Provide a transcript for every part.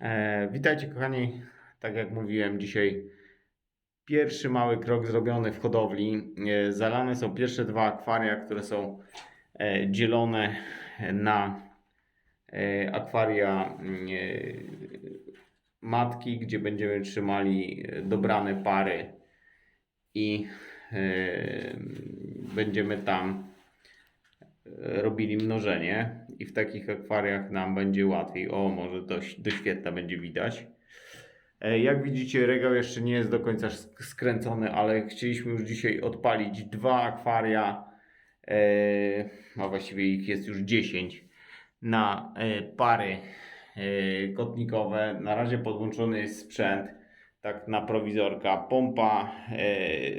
E, witajcie kochani. Tak jak mówiłem dzisiaj, pierwszy mały krok zrobiony w hodowli. E, zalane są pierwsze dwa akwaria, które są e, dzielone na akwaria mm, matki, gdzie będziemy trzymali dobrane pary i będziemy tam robili mnożenie i w takich akwariach nam będzie łatwiej. O, może dość, do świetla będzie widać. E, Jak widzicie, regał jeszcze nie jest do końca sk- skręcony, ale chcieliśmy już dzisiaj odpalić dwa akwaria, e, a właściwie ich jest już 10, na e, pary kotnikowe. Na razie podłączony jest sprzęt, tak na prowizorka. Pompa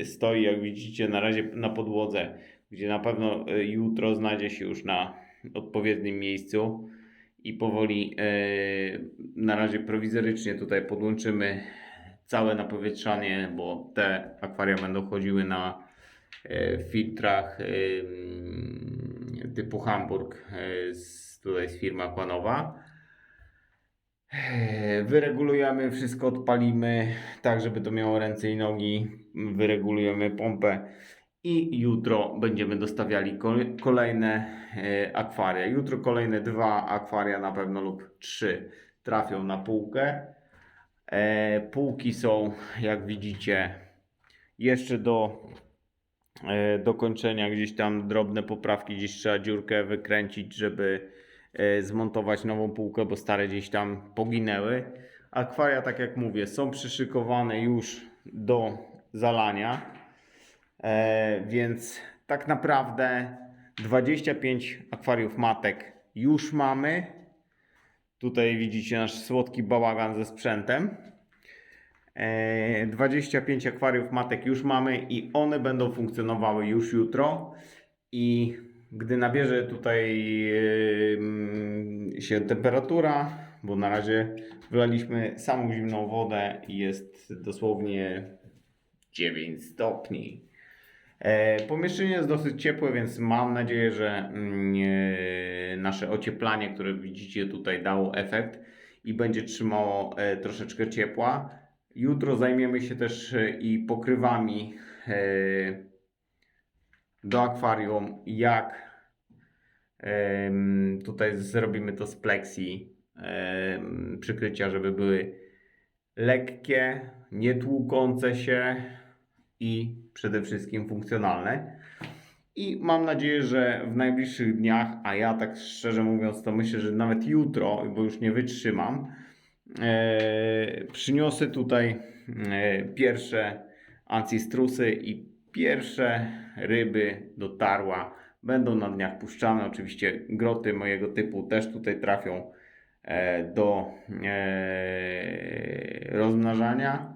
stoi, jak widzicie, na razie na podłodze, gdzie na pewno jutro znajdzie się już na odpowiednim miejscu i powoli e, na razie prowizorycznie tutaj podłączymy całe napowietrzanie, bo te akwaria będą chodziły na e, filtrach e, mm, typu Hamburg z, tutaj z firmy Aquanowa. Wyregulujemy wszystko, odpalimy tak, żeby to miało ręce i nogi. Wyregulujemy pompę i jutro będziemy dostawiali kol- kolejne e, akwaria. Jutro kolejne dwa akwaria na pewno lub trzy trafią na półkę. E, półki są, jak widzicie, jeszcze do e, dokończenia gdzieś tam drobne poprawki, gdzieś trzeba dziurkę wykręcić, żeby zmontować nową półkę, bo stare gdzieś tam poginęły. Akwaria, tak jak mówię, są przyszykowane już do zalania. E, więc tak naprawdę 25 akwariów matek już mamy. Tutaj widzicie nasz słodki bałagan ze sprzętem. E, 25 akwariów matek już mamy i one będą funkcjonowały już jutro. I gdy nabierze tutaj e, się temperatura, bo na razie wlaliśmy samą zimną wodę i jest dosłownie 9 stopni. E, Pomieszczenie jest dosyć ciepłe, więc mam nadzieję, że mm, e, nasze ocieplanie, które widzicie tutaj, dało efekt i będzie trzymało e, troszeczkę ciepła. Jutro zajmiemy się też i pokrywami do akwarium, jak tutaj zrobimy to z em, przykrycia, żeby były lekkie, nie tłukące się i przede wszystkim funkcjonalne. I mam nadzieję, że w najbliższych dniach, a ja tak szczerze mówiąc, to myślę, że nawet jutro, bo już nie wytrzymam, e, przyniosę tutaj e, pierwsze ancistrusy i pierwsze ryby do tarła. Będą na dniach puszczane. Oczywiście groty mojego typu też tutaj trafią e, do e, rozmnażania.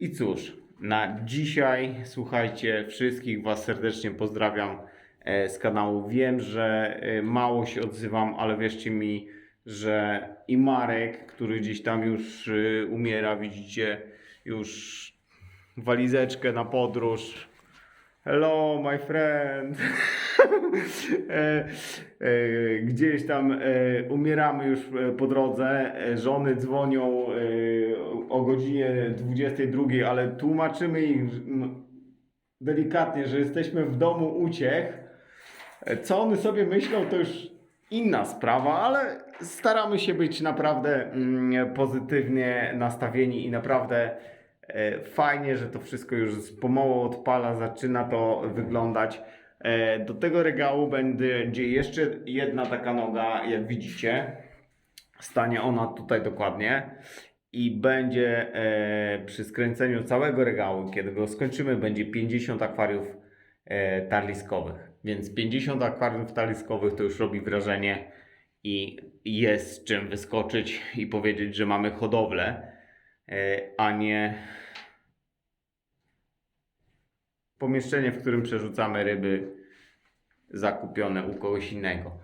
I cóż, na dzisiaj, słuchajcie, wszystkich Was serdecznie pozdrawiam e, z kanału. Wiem, że e, mało się odzywam, ale wierzcie mi, że i Marek, który gdzieś tam już e, umiera, widzicie, już walizeczkę na podróż. Hello, my friend. gdzieś tam umieramy już po drodze. Żony dzwonią godzinie 22, ale tłumaczymy ich m, delikatnie, że jesteśmy w domu uciech. Co one sobie myślą, to już inna sprawa, ale staramy się być naprawdę mm, pozytywnie nastawieni i naprawdę e, fajnie, że to wszystko już pomału odpala, zaczyna to wyglądać. E, Do tego regału będzie jeszcze jedna taka noga, jak widzicie. Stanie ona tutaj dokładnie i będzie e, przy skręceniu całego regału, kiedy go skończymy, będzie 50 akwariów e, tarliskowych. Więc 50 akwariów tarliskowych to już robi wrażenie i jest czym wyskoczyć i powiedzieć, że mamy hodowlę, e, a nie pomieszczenie, w którym przerzucamy ryby zakupione u kogoś innego.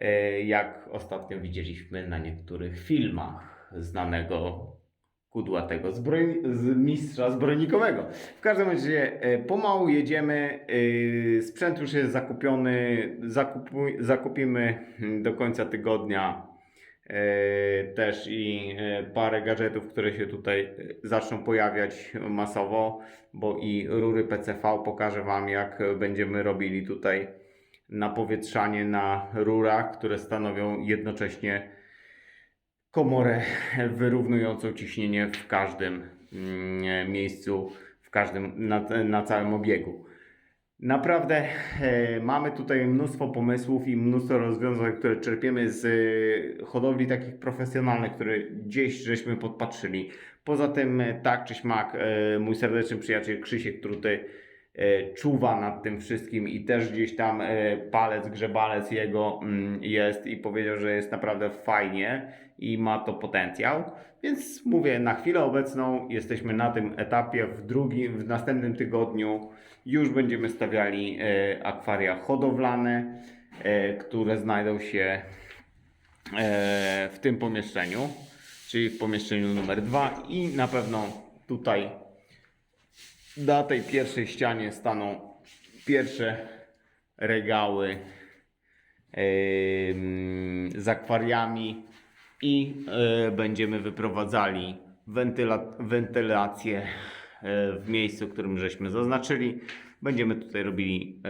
E, Jak ostatnio widzieliśmy na niektórych filmach znanego kudłatego zbroj... z mistrza zbrojnikowego. W każdym razie e, pomału jedziemy. e, Sprzęt już jest zakupiony. Zakupu... Zakupimy mm, do końca tygodnia e, też i parę gadżetów, które się tutaj zaczną pojawiać masowo, bo i rury PCV pokażę Wam, jak będziemy robili tutaj napowietrzanie na rurach, które stanowią jednocześnie komorę wyrównującą ciśnienie w każdym mm, miejscu, w każdym, na, na całym obiegu. Naprawdę e, mamy tutaj mnóstwo pomysłów i mnóstwo rozwiązań, które czerpiemy z e, hodowli takich profesjonalnych, które gdzieś żeśmy podpatrzyli. Poza tym, e, tak czy śmak, e, mój serdeczny przyjaciel Krzysiek, e, czuwa nad tym wszystkim i też gdzieś tam e, palec, grzebalec jego mm, jest i powiedział, że jest naprawdę fajnie i ma to potencjał. Więc mówię, na chwilę obecną jesteśmy na tym etapie. W drugim, w następnym tygodniu już będziemy stawiali e, akwaria hodowlane, e, które znajdą się e, w tym pomieszczeniu, czyli w pomieszczeniu numer dwa i na pewno tutaj na tej pierwszej ścianie staną pierwsze regały z akwariami i e, będziemy wyprowadzali wentyla- wentylację e, w miejscu, którym żeśmy zaznaczyli. Będziemy tutaj robili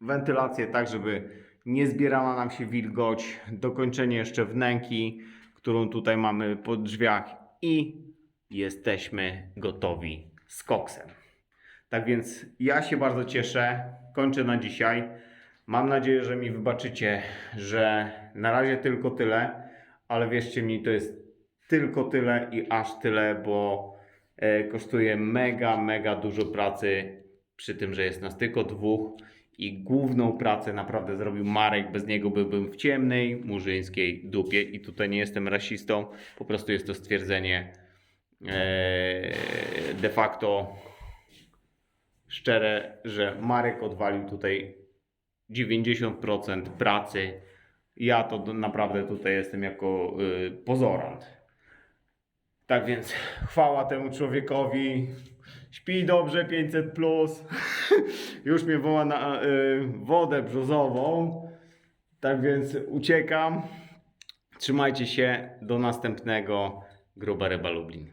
wentylację tak, żeby nie zbierała nam się wilgoć. Dokończenie jeszcze wnęki, którą tutaj mamy po drzwiach i jesteśmy gotowi z koksem. Tak więc ja się bardzo cieszę. Kończę na dzisiaj. Mam nadzieję, że mi wybaczycie, że na razie tylko tyle, ale wierzcie mi, to jest tylko tyle i aż tyle, bo e, kosztuje mega, mega dużo pracy przy tym, że jest nas tylko dwóch i główną pracę naprawdę zrobił Marek, bez niego byłbym w ciemnej, murzyńskiej dupie i tutaj nie jestem rasistą, po prostu jest to stwierdzenie e, de facto szczere, że Marek odwalił tutaj 90% pracy. Ja to naprawdę tutaj jestem jako y, pozorant. Tak więc chwała temu człowiekowi. Śpi dobrze 500 plus. Już mnie woła na y, wodę brzozową. Tak więc uciekam. Trzymajcie się. Do następnego. Gruba Ryba Lublin.